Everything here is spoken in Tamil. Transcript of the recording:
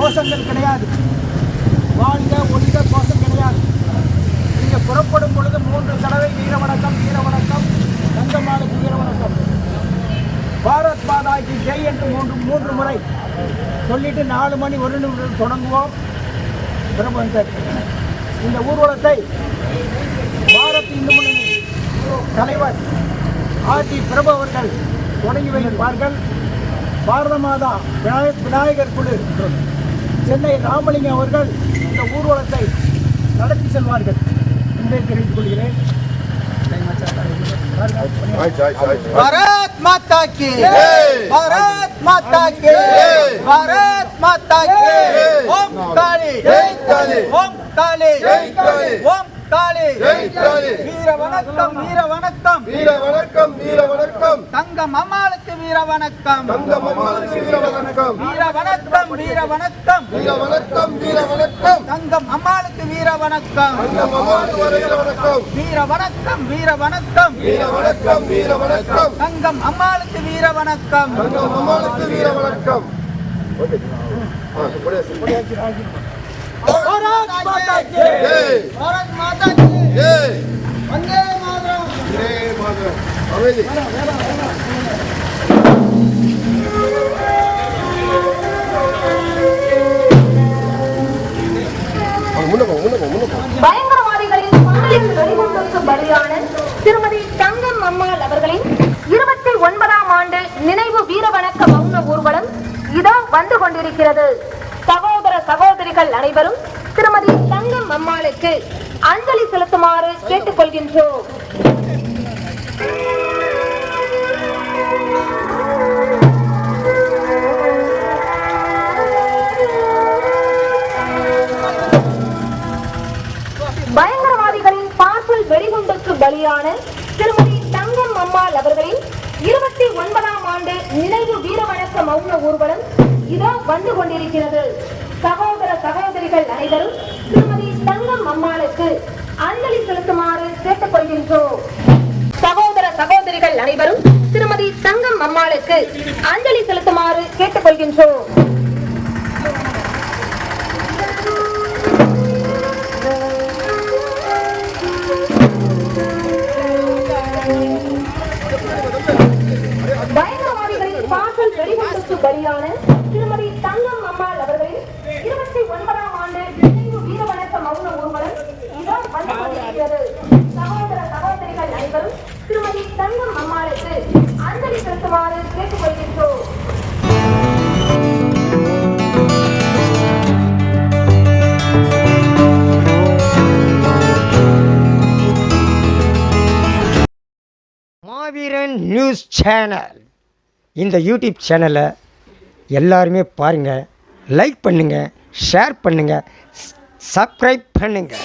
கோஷங்கள் கிடையாது. வாழ்க ஒழிக கோஷம் கிடையாது. நீங்கள் புறப்படும் பொழுது மூன்று தடவை வீர வணக்கம் வீர வணக்கம் தங்கமாலுக்கு வீர வணக்கம் பாரத் மாதாக்கு ஜெய் என்று மூன்று மூன்று முறை சொல்லிட்டு நாலு மணி ஒரு நிமிடம் தொடங்குவோம். பிரபஞ்சர் இந்த ஊர்வலத்தை பாரத் இந்து முன்னணி தலைவர் ஆர்டி பிரபு அவர்கள் தொடங்கி வைப்பார்கள். பாரத மாதா விநாயக விநாயகர் குழு சென்னை ராமலிங்கம் அவர்கள் இந்த ஊர்வலத்தை நடத்தி செல்வார்கள் என்பதை தெரிவித்துக் கொள்கிறேன் ஆயிடுச்சு ஆயிடுச்சு ஆயிடுச்சு भारत माता की जय। भारत माता की जय। भारत माता की जय। ओम काली जय काली। ओम काली जय काली। ओम काली ஜெய் காளி வீர வணக்கம் வீர வணக்கம் வீர வணக்கம் வீர வணக்கம் தங்கம் அம்மாளுக்கு வீர வணக்கம் தங்க மம்மாளுக்கு வீர வணக்கம் வீர வணக்கம் வீர வணக்கம் வீர வணக்கம் வீர வணக்கம் தங்கம் அம்மாளுக்கு வீர வணக்கம் வீர வணக்கம் வீர வணக்கம் வீர வணக்கம் வீர வணக்கம் வீர வணக்கம் தங்கம் அம்மாளுக்கு வீர வணக்கம் தங்க மம்மாளுக்கு வீர வணக்கம் பாரத் மாதா கி. ஜெய் பாரத் மாதா की ஜெய் வந்தே மாதரம். ஜெய் மாதவன் அமைதி. பயங்கரவாதிகளின் பாலியல் வெடிகுண்டுக்கு பலியான திருமதி தங்கம் அம்மாள் அவர்களின் இருபத்தி ஒன்பதாம் ஆண்டு நினைவு வீர வணக்க மௌன ஊர்வலம் இதோ வந்து கொண்டிருக்கிறது. சகோதர சகோதரிகள் அனைவரும் திருமதி தங்கம் அம்மாளுக்கு அஞ்சலி செலுத்துமாறு கேட்டுக்கொள்கின்றோம். பலியான திருமதி தங்கம் அம்மாள் அவர்களின் இருபத்தி ஒன்பதாம் ஆண்டு நினைவு வீர வணக்க மௌன ஊர்வலம் இதோ வந்து கொண்டிருக்கிறது. சகோதர சகோதரிகள் அனைவரும் திருமதி தங்கம் அம்மாளுக்கு அஞ்சலி செலுத்துமாறு கேட்டுக்கொள்கின்றோம். சகோதர சகோதரிகள் அனைவரும் திருமதி தங்கம் அம்மாளுக்கு அஞ்சலி செலுத்துமாறு கேட்டுக்கொள்கின்றோம். பலியான திருமதி தங்கம் அம்மாள் அவர்களின் இருபத்தி ஒன்பதாம் ஆண்டு நினைவு வீர வணக்க மௌன ஊர்வலம் இதோ வந்து கொண்டிருக்கிறது. சகோதர சகோதரிகள் அனைவரும் திருமதி தங்கம் அம்மாளுக்கு அஞ்சலி செலுத்துமாறு கேட்டுக்கொள்கின்றோம். மாவீரன் நியூஸ் சேனல். இந்த யூடியூப் சேனலை எல்லாருமே பாருங்கள் லைக் பண்ணுங்கள் ஷேர் பண்ணுங்கள் சப்ஸ்கிரைப் பண்ணுங்கள்